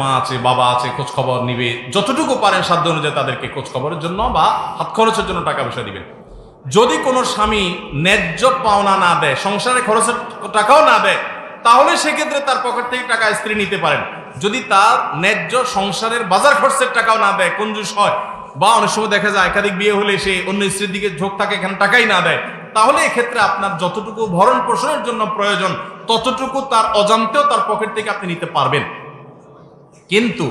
মা আছে, বাবা আছে খোঁজ খবর নিবে। যতটুকু পারেন সাধ্য অনুযায়ী তাদেরকে খোঁজ খবরের জন্য বা হাত খরচের জন্য টাকা পয়সা দিবেন। যদি কোনো স্বামী ন্যায্য পাওনা না দেয়, সংসারে খরচের টাকাও না দেয়, তাহলে সেক্ষেত্রে তার পকেট থেকে টাকা স্ত্রী নিতে পারেন। যদি তার ন্যায্য সংসারের বাজার খরচের টাকাও না দেয়, কঞ্জুস হয়, বা অনেক সময় দেখা যায় একাধিক বিয়ে হলে সে অন্য স্ত্রীর দিকে ঝোঁক থাকে, এখানে টাকাই না দেয়, তাহলে এক্ষেত্রে আপনার যতটুকু ভরণ পোষণের জন্য প্রয়োজন, ততটুকু তার অজান্তেও তার পকেট থেকে আপনি নিতে পারবেন। কিন্তু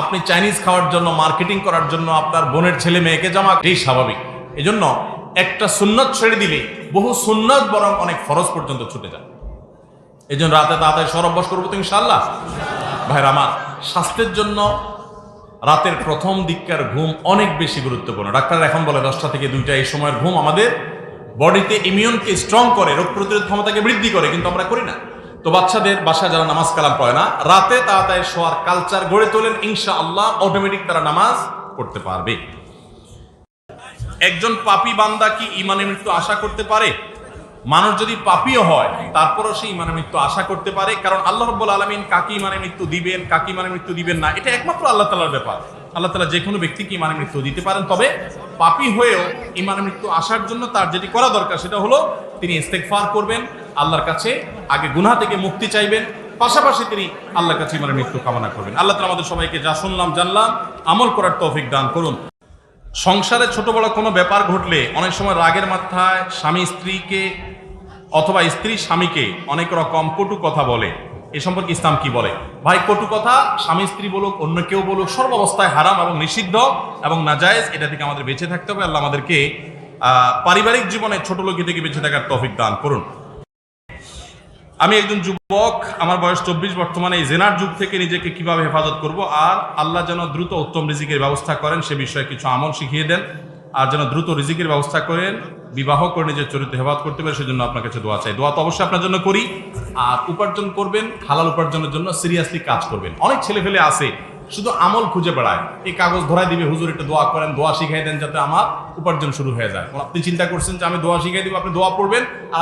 আপনি চাইনিজ খাওয়ার জন্য, মার্কেটিং করার জন্য আপনার বোনের ছেলে মেয়েকে জামা এটাই স্বাভাবিক। এজন্য একটা সুন্নত ছেড়ে দিলে বহু সুন্নত বরং অনেক ফরজ পর্যন্ত ছুটে যায়। এই জন্য রাতে তাড়াতাড়ি সর অভ্যাস করব তো ইনশাল্লাহ ভাইরা, আমার স্বাস্থ্যের জন্য রাতের প্রথম দিককার ঘুম অনেক বেশি গুরুত্বপূর্ণ। ডাক্তার এখন বলে, দশটা থেকে দুইটা এই সময়ের ঘুম আমাদের বডিতে ইমিউনকে স্ট্রং করে, রোগ প্রতিরোধ ক্ষমতাকে বৃদ্ধি করে, কিন্তু আমরা করি না। তো বাচ্চাদের বাসায় যারা নামাজ কালাম পড়ে না, রাতে তাড়াতাড়ি শোয়ার কালচার গড়ে তোলেন ইনশা আল্লাহ অটোমেটিক তারা নামাজ পড়তে পারবে। একজন পাপী বান্দা কি ইমানের মৃত্যু আশা করতে পারে? মানুষ যদি পাপীও হয়, তারপরও সে ইমানের মৃত্যু আশা করতে পারে, কারণ আল্লাহ রব্বুল আলমিন কাকে ইমানের মৃত্যু দিবেন, কাকে ইমানের মৃত্যু দিবেন না, এটা একমাত্র আল্লাহ তালার ব্যাপার। আল্লাহ তালা যে কোনো ব্যক্তিকে ইমানের মৃত্যু দিতে পারেন, তবে পাপী হয়েও ইমানের মৃত্যু আসার জন্য তার যেটি করা দরকার, সেটা হলো তিনি ইস্তেকফার করবেন আল্লাহর কাছে আগে গুনাহ থেকে মুক্তি চাইবেন, পাশাপাশি তিনি আল্লাহর কাছে ইমানের মৃত্যু কামনা করবেন। আল্লাহ তালা আমাদের সবাইকে যা শুনলাম, জানলাম, আমল করার তৌফিক দান করুন। সংসারে ছোট বড় কোনো ব্যাপার ঘটলে অনেক সময় রাগের মাথায় স্বামী স্ত্রীকে অথবা স্ত্রী স্বামীকে অনেক রকম কটু কথা বলে। এ সম্পর্কে ইসলাম কি বলে? ভাই, কটু কথা স্বামী স্ত্রী বলুক, অন্য কেউ বলুক, সর্বাবস্থায় হারাম এবং নিষিদ্ধ এবং নাজায়েজ, এটা থেকে আমাদের বেঁচে থাকতে হবে। আল্লাহ আমাদেরকে পারিবারিক জীবনে ছোট লোকই থেকে বেঁচে থাকার তৌফিক দান করুন। আমি একজন যুবক, আমার বয়স চব্বিশ, বর্তমানে এই জেনার যুগ থেকে নিজেকে কীভাবে হেফাজত করব আর আল্লাহ যেন দ্রুত উত্তম রিজিকের ব্যবস্থা করেন সে বিষয়ে কিছু আমল শিখিয়ে দেন আর যেন দ্রুত রিজিকের ব্যবস্থা করেন, বিবাহ করে নিজের চরিত্র হেফাজত করতে পারে, সেজন্য আপনার কাছে দোয়া চাই। দোয়া তো অবশ্যই আপনার জন্য করি। আর উপার্জন করবেন, হালাল উপার্জনের জন্য সিরিয়াসলি কাজ করবেন। অনেক ছেলে ফেলে আছে, শুধু আমল খুঁজে বেড়ায়। এই কাগজ ধরাই দিবে, হুজুর একটু দোয়া করেন, দোয়া শিখাই দেন যাতে আমার উপার্জন শুরু হয়ে যায়। আপনি চিন্তা করছেন যে আমি দোয়া শিখাই দিব, আপনি দোয়া পড়বেন আর